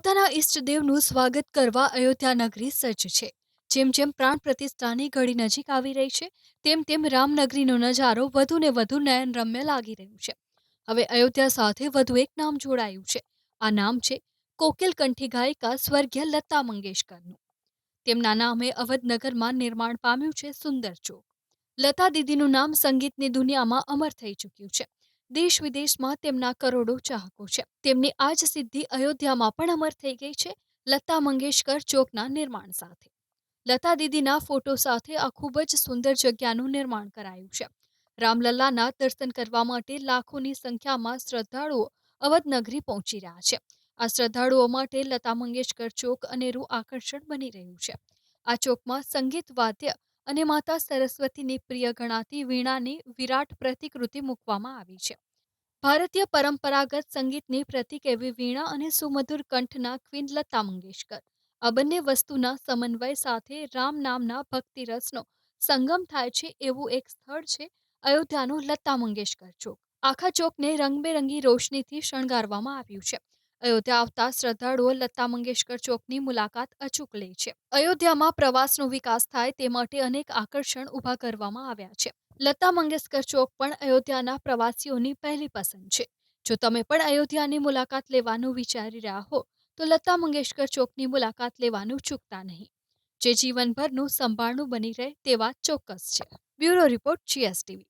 પોતાના ઈષ્ટદેવનું સ્વાગત કરવા અયોધ્યા નગરી સજ્જ છે. જેમ જેમ પ્રાણ પ્રતિષ્ઠાની ઘડી નજીક આવી રહી છે, તેમ તેમ રામનગરીનો નજારો વધુ ને વધુ નયનરમ્ય લાગી રહ્યું છે. હવે અયોધ્યા સાથે વધુ એક નામ જોડાયું છે. આ નામ છે કોકિલ કંઠી ગાયિકા સ્વર્ગીય લતા મંગેશકરનું. તેમના નામે અવધનગરમાં નિર્માણ પામ્યું છે સુંદર ચોક. લતા દીદીનું નામ સંગીતની દુનિયામાં અમર થઈ ચૂક્યું છે. દેશ વિદેશમાં તેમના કરોડો ચાહકો છે. તેમની આ જ સિદ્ધિ અયોધ્યામાં પણ અમર થઈ ગઈ છે, લતા મંગેશકર ચોકના નિર્માણ સાથે. લતા દીદીના ફોટો સાથે આ ખૂબ જ સુંદર જગ્યાનું નિર્માણ કરાયું છે. રામલલ્લાના દર્શન કરવા માટે લાખોની સંખ્યામાં શ્રદ્ધાળુઓ અવધનગરી પહોંચી રહ્યા છે. આ શ્રદ્ધાળુઓ માટે લતા મંગેશકર ચોક અનેરું આકર્ષણ બની રહ્યું છે. આ ચોકમાં સંગીત, વાદ્ય અને માતા સરસ્વતીની પ્રિય ગણાતી વીણાની વિરાટ પ્રતિકૃતિ મૂકવામાં આવી છે. ભારતીય પરંપરાગત સંગીતની પ્રતિક એવી વીણા અને સુમધુર કંઠના ક્વીન લતા મંગેશકર. આ બંને વસ્તુના સમન્વય સાથે રામ નામના ભક્તિરસનો સંગમ થાય છે એવું એક સ્થળ છે અયોધ્યાનો લતા મંગેશકર ચોક. આખા ચોકને રંગબેરંગી રોશનીથી શણગારવામાં આવ્યું છે. અયોધ્યા આવતા શ્રદ્ધાળુઓ લતા મંગેશકર ચોકની મુલાકાત અચૂક લે છે. અયોધ્યામાં પ્રવાસનો વિકાસ થાય તે માટે અનેક આકર્ષણ ઊભા કરવામાં આવ્યા છે. લતા મંગેશકર ચોક પણ અયોધ્યાના પ્રવાસીઓની પહેલી પસંદ છે. જો તમે પણ અયોધ્યાની મુલાકાત લેવાનું વિચારી રહ્યા હો, તો લતા મંગેશકર ચોકની મુલાકાત લેવાનું ચૂકતા નહીં. જે જીવનભરનું સંભાળનું બની રહે તેવા ચોક્કસ છે. Bureau report GSTV.